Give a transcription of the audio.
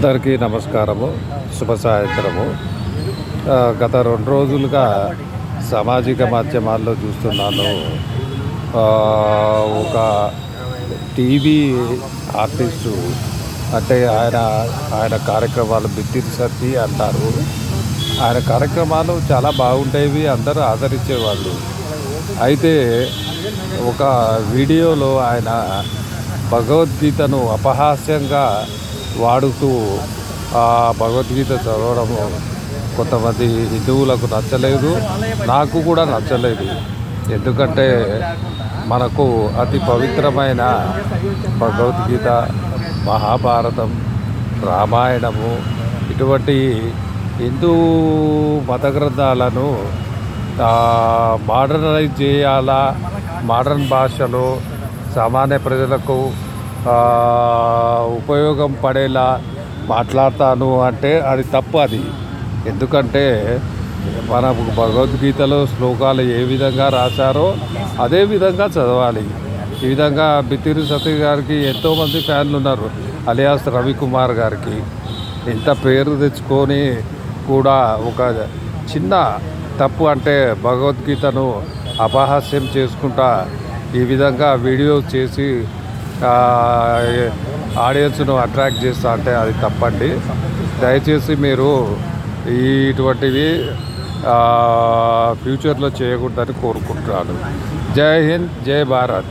అందరికీ నమస్కారము శుభ సాయంత్రము గత రెండు రోజులుగా సామాజిక మాధ్యమాల్లో చూస్తున్నాను. ఒక టీవీ ఆర్టిస్టు అంటే ఆయన ఆయన కార్యక్రమాలు బిత్తిరి సత్తి అంటారు. ఆయన కార్యక్రమాలు చాలా బాగుండేవి అందరూ ఆదరించేవాళ్ళు. అయితే ఒక వీడియోలో ఆయన భగవద్గీతను అపహాస్యంగా వాడుతూ ఆ భగవద్గీత చదవడం కొంతమంది హిందువులకు నచ్చలేదు. నాకు కూడా నచ్చలేదు. ఎందుకంటే మనకు అతి పవిత్రమైన భగవద్గీత మహాభారతం రామాయణము ఇటువంటి హిందూ మత గ్రంథాలను మోడర్నైజ్ చేయాలా? మోడర్న్ భాషలో సామాన్య ప్రజలకు ఉపయోగం పడేలా మాట్లాడతాను అంటే అది తప్పు అది. ఎందుకంటే మన భగవద్గీతలో శ్లోకాలు ఏ విధంగా రాశారో అదే విధంగా చదవాలి. ఈ విధంగా బితిరు సతీ గారికి ఎంతోమంది ఫ్యాన్లు ఉన్నారు అలియాస్ రవికుమార్ గారికి. ఇంత పేరు తెచ్చుకొని కూడా ఒక చిన్న తప్పు అంటే భగవద్గీతను అపహాస్యం చేసుకుంటా ఈ విధంగా వీడియో చేసి ఆడియన్స్ను అట్రాక్ట్ చేస్తా అంటే అది తప్పండి. దయచేసి మీరు ఇటువంటివి ఫ్యూచర్లో చేయకూడదని కోరుకుంటున్నాను. జై హింద్ జై భారత్.